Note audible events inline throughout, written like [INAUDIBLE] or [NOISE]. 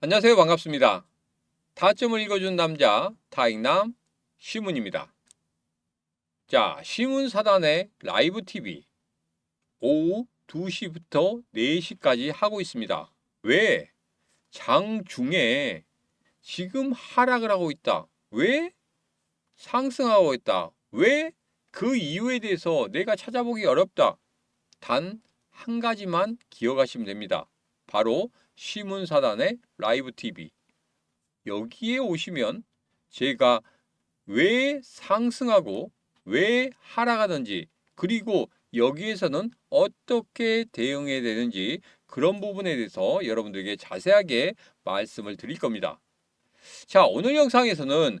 안녕하세요. 반갑습니다. 타점을 읽어준 남자 타익남 시문입니다. 자, 시문 사단의 라이브 TV 오후 2시부터 4시까지 하고 있습니다. 왜? 장중에 지금 하락을 하고 있다. 왜? 상승하고 있다. 왜? 그 이유에 대해서 내가 찾아보기 어렵다. 단 한 가지만 기억하시면 됩니다. 바로 시문사단의 라이브 TV. 여기에 오시면 제가 왜 상승하고 왜 하락하는지 그리고 여기에서는 어떻게 대응해야 되는지 그런 부분에 대해서 여러분들에게 자세하게 말씀을 드릴 겁니다. 자, 오늘 영상에서는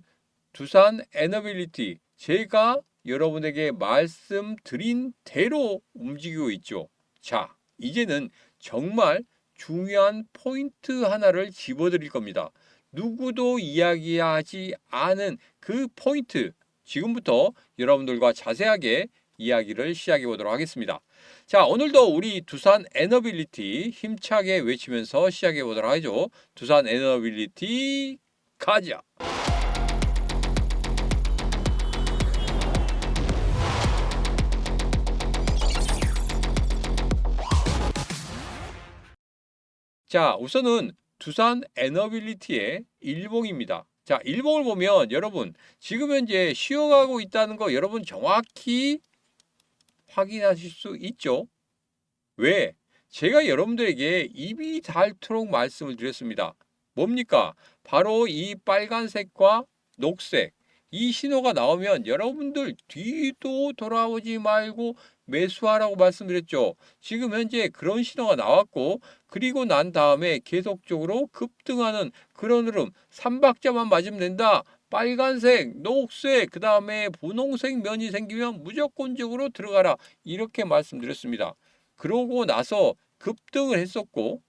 두산 에너빌리티 제가 여러분에게 말씀드린 대로 움직이고 있죠. 자, 이제는 정말 중요한 포인트 하나를 집어드릴 겁니다. 누구도 이야기하지 않은 그 포인트 지금부터 여러분들과 자세하게 이야기를 시작해 보도록 하겠습니다. 자, 오늘도 우리 두산 에너빌리티 힘차게 외치면서 시작해 보도록 하죠. 두산 에너빌리티 가자. 자, 우선은 두산 에너빌리티의 일봉입니다. 자, 일봉을 보면 여러분 지금 현재 쉬어가고 있다는 거 여러분 정확히 확인하실 수 있죠. 왜? 제가 여러분들에게 입이 닳도록 말씀을 드렸습니다. 뭡니까? 바로 이 빨간색과 녹색 이 신호가 나오면 여러분들 뒤도 돌아오지 말고 매수하라고 말씀드렸죠. 지금 현재 그런 신호가 나왔고 그리고 난 다음에 계속적으로 급등하는 그런 흐름 3박자만 맞으면 된다. 빨간색, 녹색, 그 다음에 분홍색 면이 생기면 무조건적으로 들어가라. 이렇게 말씀드렸습니다. 그러고 나서 급등을 했었고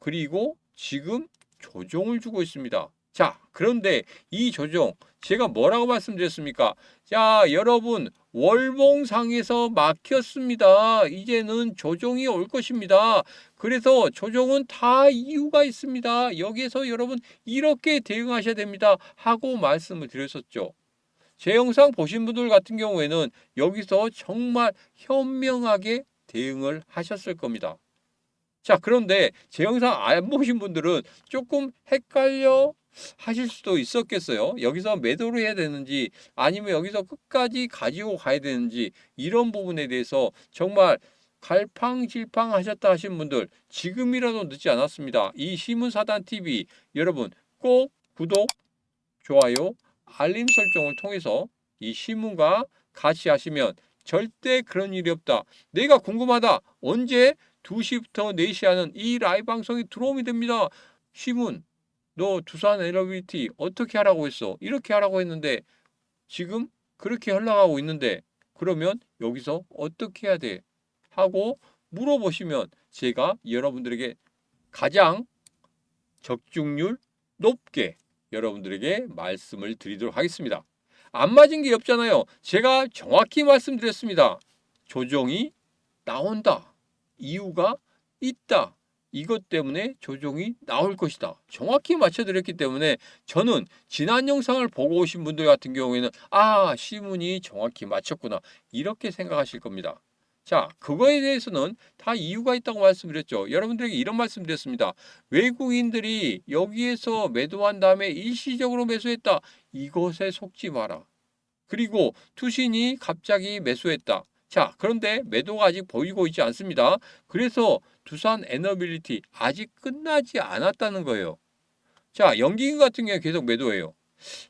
그리고 지금 조정을 주고 있습니다. 자, 그런데 이 조정 제가 뭐라고 말씀드렸습니까? 자, 여러분 월봉상에서 막혔습니다. 이제는 조정이 올 것입니다. 그래서 조정은 다 이유가 있습니다. 여기에서 여러분 이렇게 대응하셔야 됩니다. 하고 말씀을 드렸었죠. 제 영상 보신 분들 같은 경우에는 여기서 정말 현명하게 대응을 하셨을 겁니다. 자, 그런데 제 영상 안 보신 분들은 조금 헷갈려 하실 수도 있었겠어요. 여기서 매도를 해야 되는지 아니면 여기서 끝까지 가지고 가야 되는지 이런 부분에 대해서 정말 갈팡질팡 하셨다 하신 분들 지금이라도 늦지 않았습니다. 이 시문사단 TV 여러분 꼭 구독, 좋아요, 알림 설정을 통해서 이 시문과 같이 하시면 절대 그런 일이 없다. 내가 궁금하다. 언제 2시부터 4시 하는 이 라이브 방송이 들어오면 됩니다. 시문 너 두산 에너비티 어떻게 하라고 했어? 이렇게 하라고 했는데 지금 그렇게 흘러가고 있는데 그러면 여기서 어떻게 해야 돼? 하고 물어보시면 제가 여러분들에게 가장 적중률 높게 여러분들에게 말씀을 드리도록 하겠습니다. 안 맞은 게 없잖아요. 제가 정확히 말씀드렸습니다. 조정이 나온다. 이유가 있다. 이것 때문에 조정이 나올 것이다. 정확히 맞춰드렸기 때문에 저는 지난 영상을 보고 오신 분들 같은 경우에는 아, 시문이 정확히 맞췄구나. 이렇게 생각하실 겁니다. 자, 그거에 대해서는 다 이유가 있다고 말씀드렸죠. 여러분들에게 이런 말씀드렸습니다. 외국인들이 여기에서 매도한 다음에 일시적으로 매수했다. 이것에 속지 마라. 그리고 투신이 갑자기 매수했다. 자, 그런데 매도가 아직 보이고 있지 않습니다. 그래서 두산 에너빌리티 아직 끝나지 않았다는 거예요. 자, 연기금 같은 경우 계속 매도해요.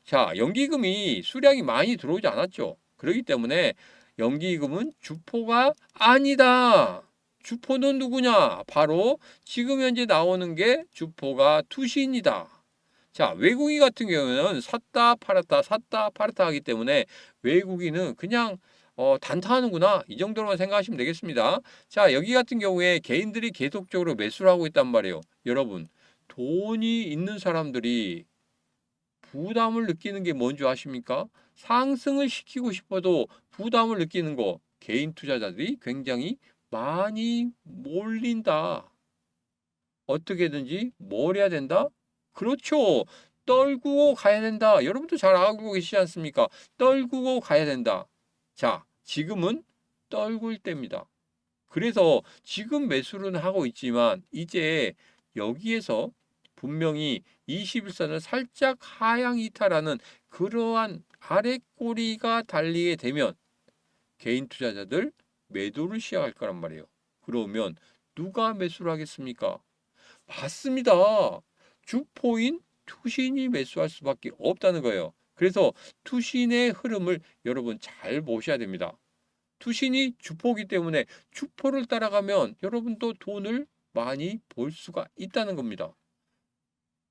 자, 연기금이 수량이 많이 들어오지 않았죠. 그렇기 때문에 연기금은 주포가 아니다. 주포는 누구냐? 바로 지금 현재 나오는 게 주포가 투신이다. 자, 외국인 같은 경우는 샀다 팔았다 샀다 팔았다 하기 때문에 외국인은 그냥 어, 단타하는구나. 이 정도로만 생각하시면 되겠습니다. 자, 여기 같은 경우에 개인들이 계속적으로 매수를 하고 있단 말이에요. 여러분, 돈이 있는 사람들이 부담을 느끼는 게 뭔지 아십니까? 상승을 시키고 싶어도 부담을 느끼는 거 개인 투자자들이 굉장히 많이 몰린다. 어떻게든지 뭘 해야 된다? 그렇죠. 떨구고 가야 된다. 여러분도 잘 알고 계시지 않습니까? 떨구고 가야 된다. 자, 지금은 떨굴 때입니다. 그래서 지금 매수는 하고 있지만 이제 여기에서 분명히 21선을 살짝 하향 이탈하는 그러한 아래 꼬리가 달리게 되면 개인 투자자들 매도를 시작할 거란 말이에요. 그러면 누가 매수를 하겠습니까? 맞습니다. 주포인 투신이 매수할 수밖에 없다는 거예요. 그래서 투신의 흐름을 여러분 잘 보셔야 됩니다. 투신이 주포기 때문에 주포를 따라가면 여러분도 돈을 많이 벌 수가 있다는 겁니다.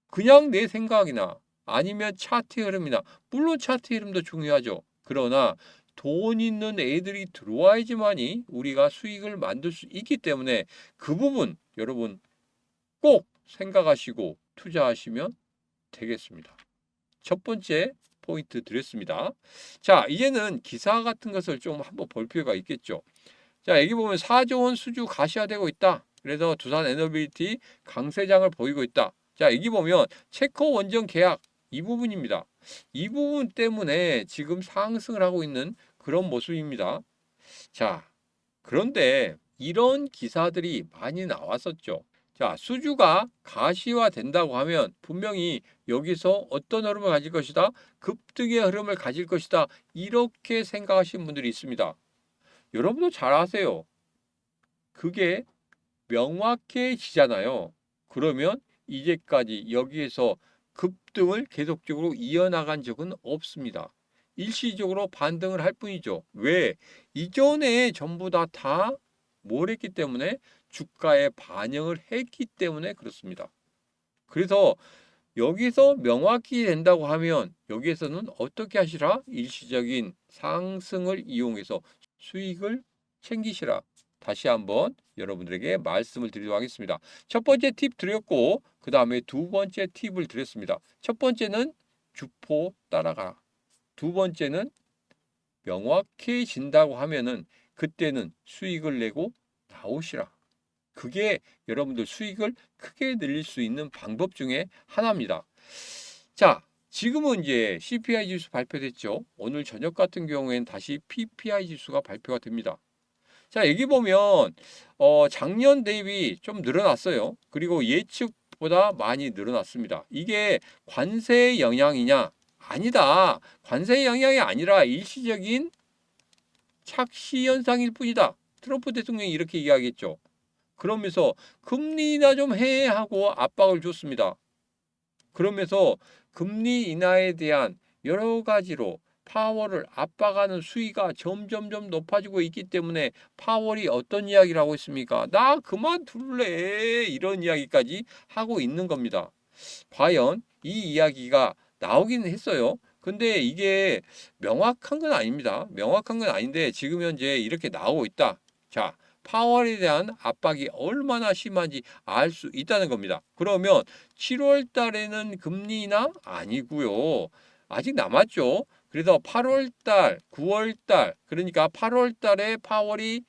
그냥 내 생각이나 아니면 차트의 흐름이나 물론 차트의 흐름도 중요하죠. 그러나 돈 있는 애들이 들어와야지만이 우리가 수익을 만들 수 있기 때문에 그 부분 여러분 꼭 생각하시고 투자하시면 되겠습니다. 첫 번째 포인트 드렸습니다. 자, 이제는 기사 같은 것을 좀 한번 볼 필요가 있겠죠. 자, 여기 보면 4조 원 수주 가시화되고 있다. 그래서 두산 에너빌리티 강세장을 보이고 있다. 자, 여기 보면 체커 원전 계약 이 부분입니다. 이 부분 때문에 지금 상승을 하고 있는 그런 모습입니다. 자, 그런데 이런 기사들이 많이 나왔었죠. 자, 수주가 가시화 된다고 하면 분명히 여기서 어떤 흐름을 가질 것이다? 급등의 흐름을 가질 것이다. 이렇게 생각하시는 분들이 있습니다. 여러분도 잘 아세요. 그게 명확해지잖아요. 그러면 이제까지 여기에서 급등을 계속적으로 이어나간 적은 없습니다. 일시적으로 반등을 할 뿐이죠. 왜? 이전에 전부 다다 뭘 했기 때문에 주가에 반영을 했기 때문에 그렇습니다. 그래서 여기서 명확히 된다고 하면 여기에서는 어떻게 하시라? 일시적인 상승을 이용해서 수익을 챙기시라. 다시 한번 여러분들에게 말씀을 드리도록 하겠습니다. 첫 번째 팁 드렸고 그 다음에 두 번째 팁을 드렸습니다. 첫 번째는 주포 따라가라. 두 번째는 명확해진다고 하면은 그때는 수익을 내고 나오시라. 그게 여러분들 수익을 크게 늘릴 수 있는 방법 중에 하나입니다. 자, 지금은 이제 CPI 지수 발표됐죠. 오늘 저녁 같은 경우에는 다시 PPI 지수가 발표가 됩니다. 자, 여기 보면 어, 작년 대비 좀 늘어났어요. 그리고 예측보다 많이 늘어났습니다. 이게 관세의 영향이냐? 아니다. 관세의 영향이 아니라 일시적인 착시 현상일 뿐이다. 트럼프 대통령이 이렇게 이야기했죠. 그러면서 금리 인하 좀해 하고 압박을 줬습니다. 그러면서 금리 인하에 대한 여러 가지로 파월을 압박하는 수위가 점점점 높아지고 있기 때문에 파월이 어떤 이야기를 하고 있습니까? 나 그만 둘래 이런 이야기까지 하고 있는 겁니다. 과연 이 이야기가 나오기는 했어요. 근데 이게 명확한 건 아닙니다. 명확한 건 아닌데 지금 현재 이렇게 나오고 있다. 자, 파월에 대한 압박이 얼마나 심한지 알 수 있다는 겁니다. 그러면 7월 달에는 금리 인하 아니고요. 아직 남았죠. 그래서 8월 달, 9월 달, 그러니까 8월 달에 파월이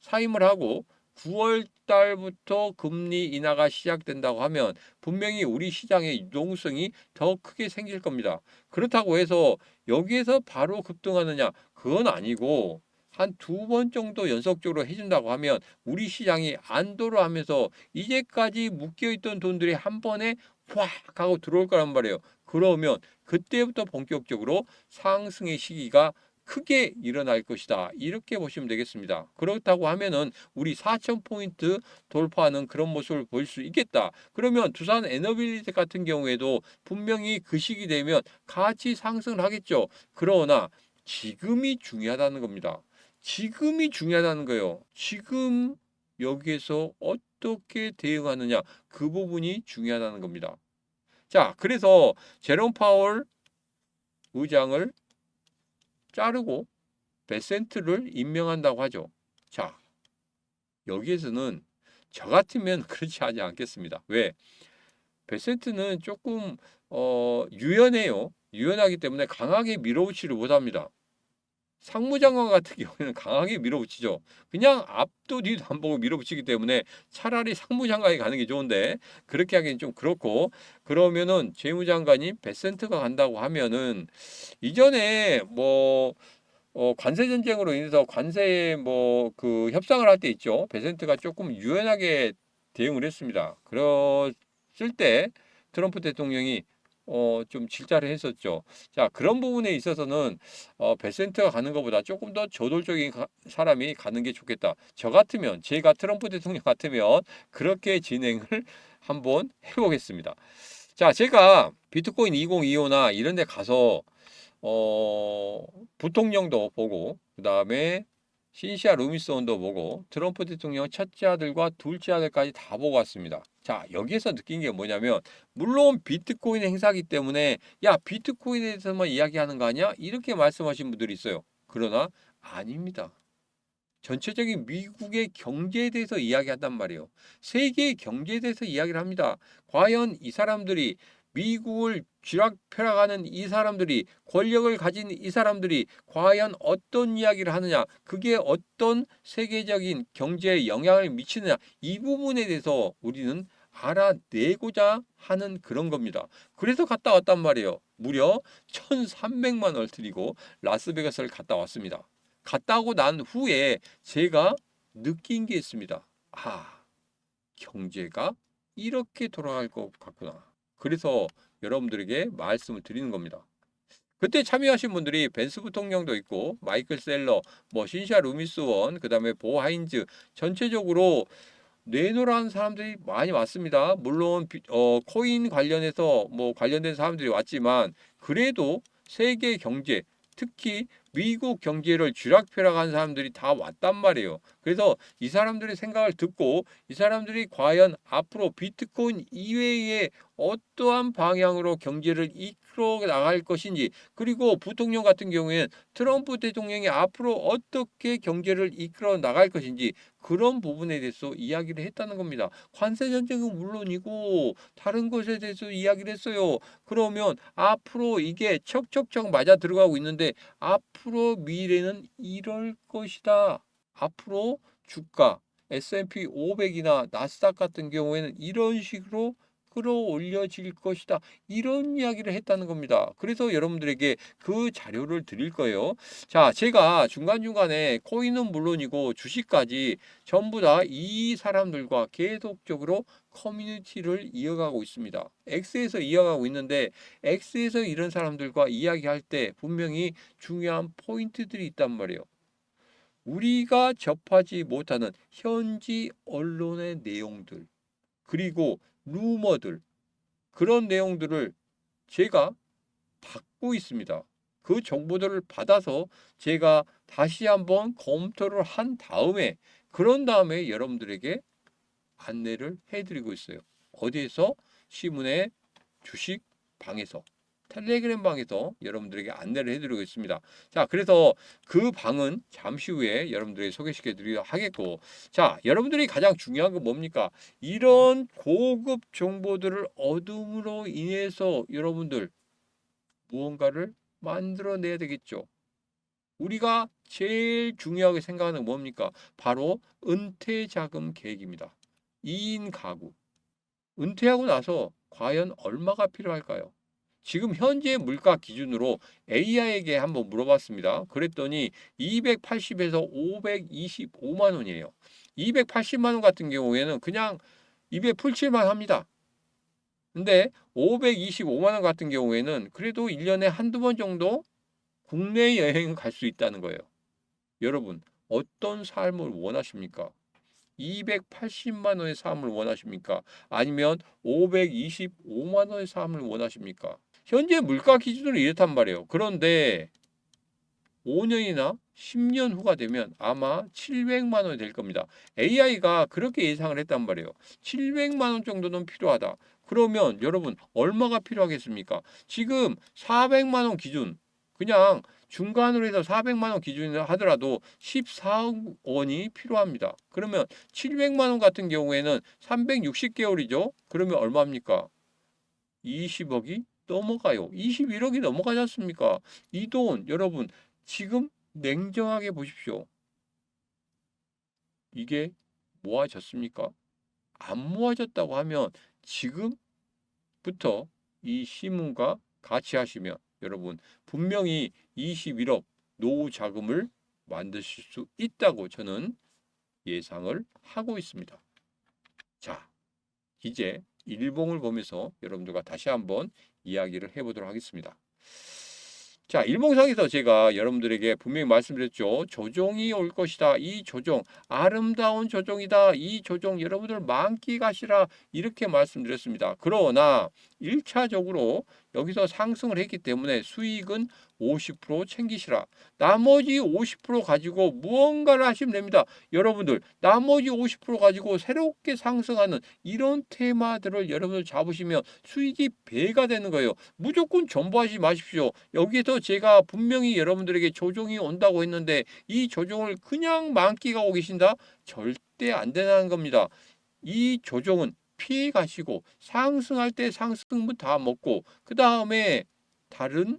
사임을 하고 9월 달부터 금리 인하가 시작된다고 하면 분명히 우리 시장의 유동성이 더 크게 생길 겁니다. 그렇다고 해서 여기에서 바로 급등하느냐? 그건 아니고 한 두 번 정도 연속적으로 해준다고 하면 우리 시장이 안도를 하면서 이제까지 묶여있던 돈들이 한 번에 확 하고 들어올 거란 말이에요. 그러면 그때부터 본격적으로 상승의 시기가 크게 일어날 것이다. 이렇게 보시면 되겠습니다. 그렇다고 하면은 우리 4,000포인트 돌파하는 그런 모습을 볼 수 있겠다. 그러면 두산 에너빌리티 같은 경우에도 분명히 그 시기 되면 같이 상승을 하겠죠. 그러나 지금이 중요하다는 겁니다. 지금이 중요하다는 거예요. 지금 여기에서 어떻게 대응하느냐 그 부분이 중요하다는 겁니다. 자, 그래서 제롬 파월 의장을 자르고 베센트를 임명한다고 하죠. 자, 여기에서는 저 같으면 [LAUGHS] 그렇지 하지 않겠습니다. 왜? 베센트는 조금 어, 유연해요. 유연하기 때문에 강하게 밀어붙이를 못합니다. 상무장관 같은 경우에는 강하게 밀어붙이죠. 그냥 앞도 뒤도 안 보고 밀어붙이기 때문에 차라리 상무장관이 가는 게 좋은데 그렇게 하기엔 좀 그렇고 그러면은 재무장관이 베센트가 간다고 하면은 이전에 뭐 어, 관세 전쟁으로 인해서 관세 뭐 그 협상을 할 때 있죠. 베센트가 조금 유연하게 대응을 했습니다. 그랬을 때 트럼프 대통령이 어, 좀 질타를 했었죠. 자, 그런 부분에 있어서는 어, 베센트가 가는 것보다 조금 더 저돌적인 가- 사람이 가는 게 좋겠다. 저 같으면, 제가 트럼프 대통령 같으면 그렇게 진행을 [LAUGHS] 한번 해보겠습니다. 자, 제가 비트코인 2025나 이런 데 가서 어, 부통령도 보고, 그 다음에 신시아 루미스원도 보고, 트럼프 대통령 첫째 아들과 둘째 아들까지 다 보고 왔습니다. 자, 여기에서 느낀 게 뭐냐면, 물론 비트코인 행사기 때문에, 야, 비트코인에 대해서만 이야기하는 거 아니야? 이렇게 말씀하신 분들이 있어요. 그러나, 아닙니다. 전체적인 미국의 경제에 대해서 이야기한단 말이에요. 세계의 경제에 대해서 이야기를 합니다. 과연 이 사람들이 미국을 쥐락펴락하는 이 사람들이 권력을 가진 이 사람들이 과연 어떤 이야기를 하느냐 그게 어떤 세계적인 경제에 영향을 미치느냐 이 부분에 대해서 우리는 알아내고자 하는 그런 겁니다. 그래서 갔다 왔단 말이에요. 무려 1,300만 원을 들이고 라스베가스를 갔다 왔습니다. 갔다 오고 난 후에 제가 느낀 게 있습니다. 아, 경제가 이렇게 돌아갈 것 같구나. 그래서 여러분들에게 말씀을 드리는 겁니다. 그때 참여하신 분들이 벤스 부통령도 있고 마이클 셀러, 뭐 신샤 루미스원, 그다음에 보 하인즈 전체적으로 내노라는 사람들이 많이 왔습니다. 물론 비- 어, 코인 관련해서 뭐 관련된 사람들이 왔지만 그래도 세계 경제 특히 미국 경제를 쥐락펴락한 사람들이 다 왔단 말이에요. 그래서 이 사람들의 생각을 듣고 이 사람들이 과연 앞으로 비트코인 이외에 어떠한 방향으로 경제를 이끌어 나갈 것인지 그리고 부통령 같은 경우에는 트럼프 대통령이 앞으로 어떻게 경제를 이끌어 나갈 것인지 그런 부분에 대해서 이야기를 했다는 겁니다. 관세 전쟁은 물론이고 다른 것에 대해서 이야기를 했어요. 그러면 앞으로 이게 척척척 맞아 들어가고 있는데 앞으로 미래는 이럴 것이다. 앞으로 주가 S&P 500이나 나스닥 같은 경우에는 이런 식으로 끌어올려질 것이다. 이런 이야기를 했다는 겁니다. 그래서 여러분들에게 그 자료를 드릴 거예요. 자, 제가 중간중간에 코인은 물론이고 주식까지 전부 다 이 사람들과 계속적으로 커뮤니티를 이어가고 있습니다. X에서 이어가고 있는데 X에서 이런 사람들과 이야기할 때 분명히 중요한 포인트들이 있단 말이에요. 우리가 접하지 못하는 현지 언론의 내용들 그리고 루머들 그런 내용들을 제가 받고 있습니다. 그 정보들을 받아서 제가 다시 한번 검토를 한 다음에 그런 다음에 여러분들에게 안내를 해드리고 있어요. 어디에서? 시문의 주식 방에서 텔레그램 방에서 여러분들에게 안내를 해드리고 있습니다. 자, 그래서 그 방은 잠시 후에 여러분들에게 소개시켜 드리도록 하겠고, 자, 여러분들이 가장 중요한 건 뭡니까? 이런 고급 정보들을 얻음으로 인해서 여러분들 무언가를 만들어내야 되겠죠. 우리가 제일 중요하게 생각하는 건 뭡니까? 바로 은퇴 자금 계획입니다. 2인 가구. 은퇴하고 나서 과연 얼마가 필요할까요? 지금 현재 물가 기준으로 AI에게 한번 물어봤습니다. 그랬더니 280에서 525만 원이에요. 280만 원 같은 경우에는 그냥 입에 풀칠만 합니다. 근데 525만 원 같은 경우에는 그래도 1년에 한두 번 정도 국내 여행을 갈 수 있다는 거예요. 여러분, 어떤 삶을 원하십니까? 280만 원의 삶을 원하십니까? 아니면 525만 원의 삶을 원하십니까? 현재 물가 기준으로 이렇단 말이에요. 그런데 5년이나 10년 후가 되면 아마 700만 원이 될 겁니다. AI가 그렇게 예상을 했단 말이에요. 700만 원 정도는 필요하다. 그러면 여러분 얼마가 필요하겠습니까? 지금 400만 원 기준 그냥 중간으로 해서 400만 원 기준이라 하더라도 14억 원이 필요합니다. 그러면 700만 원 같은 경우에는 360개월이죠. 그러면 얼마입니까? 20억이 넘어가요. 21억이 넘어가지 않습니까? 이 돈 여러분 지금 냉정하게 보십시오. 이게 모아졌습니까? 안 모아졌다고 하면 지금부터 이 신문과 같이 하시면 여러분 분명히 21억 노후 자금을 만드실 수 있다고 저는 예상을 하고 있습니다. 자, 이제 일봉을 보면서 여러분들과 다시 한번 이야기를 해보도록 하겠습니다. 자, 일봉상에서 제가 여러분들에게 분명히 말씀드렸죠. 조정이 올 것이다. 이 조정, 아름다운 조정이다. 이 조정 여러분들 만끽하시라. 이렇게 말씀드렸습니다. 그러나 1차적으로 여기서 상승을 했기 때문에 수익은 50% 챙기시라. 나머지 50% 가지고 무언가를 하시면 됩니다. 여러분들, 나머지 50% 가지고 새롭게 상승하는 이런 테마들을 여러분들 잡으시면 수익이 배가 되는 거예요. 무조건 전부하지 마십시오. 여기에서 제가 분명히 여러분들에게 조정이 온다고 했는데 이 조정을 그냥 만끽하고 계신다? 절대 안 되는 겁니다. 이 조정은 피해 가시고 상승할 때 상승분 다 먹고 그 다음에 다른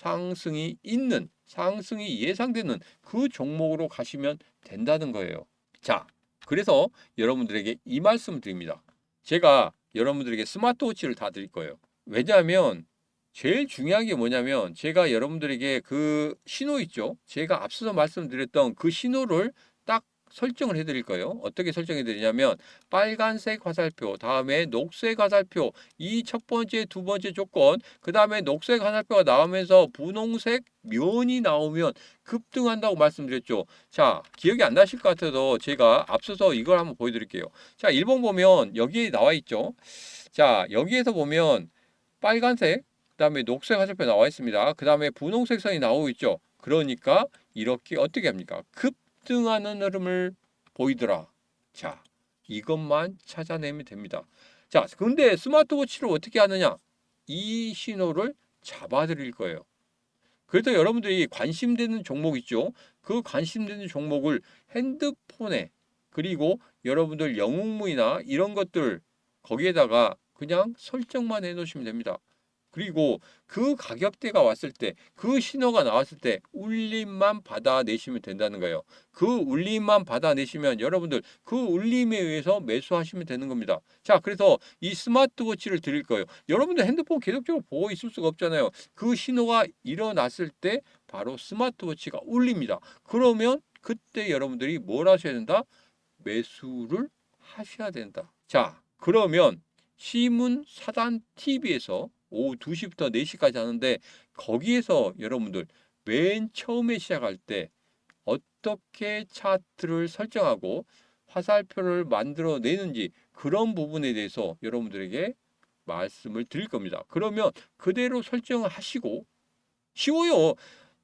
상승이 있는 상승이 예상되는 그 종목으로 가시면 된다는 거예요. 자, 그래서 여러분들에게 이 말씀을 드립니다. 제가 여러분들에게 스마트워치를 다 드릴 거예요. 왜냐하면 제일 중요한 게 뭐냐면 제가 여러분들에게 그 신호 있죠. 제가 앞서서 말씀드렸던 그 신호를 딱 설정을 해드릴 거예요. 어떻게 설정해 드리냐면 빨간색 화살표, 다음에 녹색 화살표, 이 첫 번째, 두 번째 조건, 그 다음에 녹색 화살표가 나오면서 분홍색 면이 나오면 급등한다고 말씀드렸죠. 자, 기억이 안 나실 것 같아도 제가 앞서서 이걸 한번 보여드릴게요. 자, 1번 보면 여기에 나와 있죠. 자, 여기에서 보면 빨간색, 그 다음에 녹색 화살표 나와 있습니다. 그 다음에 분홍색 선이 나오고 있죠. 그러니까 이렇게 어떻게 합니까? 급 등하는 흐름을 보이더라. 자, 이것만 찾아내면 됩니다. 자, 근데 스마트워치를 어떻게 하느냐? 이 신호를 잡아드릴 거예요. 그래서 여러분들이 관심되는 종목 있죠? 그 관심되는 종목을 핸드폰에 그리고 여러분들 영웅무이나 이런 것들 거기에다가 그냥 설정만 해 놓으시면 됩니다. 그리고 그 가격대가 왔을 때, 그 신호가 나왔을 때 울림만 받아내시면 된다는 거예요. 그 울림만 받아내시면 여러분들 그 울림에 의해서 매수하시면 되는 겁니다. 자, 그래서 이 스마트워치를 드릴 거예요. 여러분들 핸드폰 계속적으로 보고 있을 수가 없잖아요. 그 신호가 일어났을 때 바로 스마트워치가 울립니다. 그러면 그때 여러분들이 뭘 하셔야 된다? 매수를 하셔야 된다. 자, 그러면 시문 사단 TV에서 오후 2시부터 4시까지 하는데 거기에서 여러분들 맨 처음에 시작할 때 어떻게 차트를 설정하고 화살표를 만들어 내는지 그런 부분에 대해서 여러분들에게 말씀을 드릴 겁니다. 그러면 그대로 설정을 하시고 쉬워요.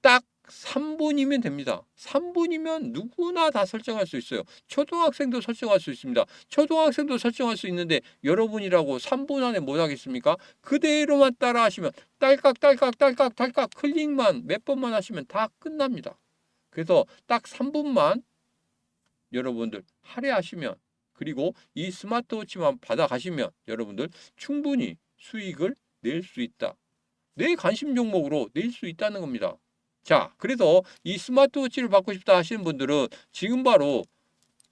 딱 3분이면 됩니다. 3분이면 누구나 다 설정할 수 있어요. 초등학생도 설정할 수 있습니다. 초등학생도 설정할 수 있는데 여러분이라고 3분 안에 못 하겠습니까? 그대로만 따라 하시면 딸깍 딸깍 딸깍 딸깍 클릭만 몇 번만 하시면 다 끝납니다. 그래서 딱 3분만 여러분들 할애하시면 그리고 이 스마트워치만 받아가시면 여러분들 충분히 수익을 낼 수 있다. 내 관심 종목으로 낼 수 있다는 겁니다. 자, 그래서 이 스마트워치를 받고 싶다 하시는 분들은 지금 바로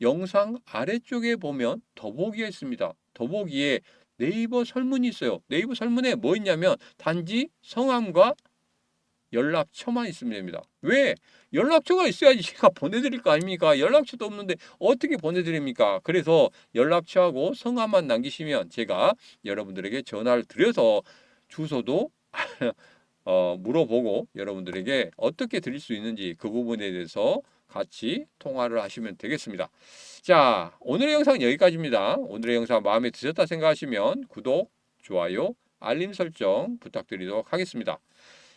영상 아래쪽에 보면 더보기가 있습니다. 더보기에 네이버 설문이 있어요. 네이버 설문에 뭐 있냐면 단지 성함과 연락처만 있으면 됩니다. 왜? 연락처가 있어야지 [LAUGHS] 제가 보내드릴 거 아닙니까? 연락처도 없는데 어떻게 보내드립니까? 그래서 연락처하고 성함만 남기시면 제가 여러분들에게 전화를 드려서 주소도 [LAUGHS] 어, 물어보고 여러분들에게 어떻게 드릴 수 있는지 그 부분에 대해서 같이 통화를 하시면 되겠습니다. 자, 오늘의 영상은 여기까지입니다. 오늘의 영상 마음에 드셨다 생각하시면 구독, 좋아요, 알림 설정 부탁드리도록 하겠습니다.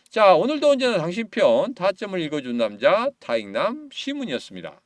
자, 오늘도 언제나 당신 편 타점을 읽어준 남자 타익남 시문이었습니다.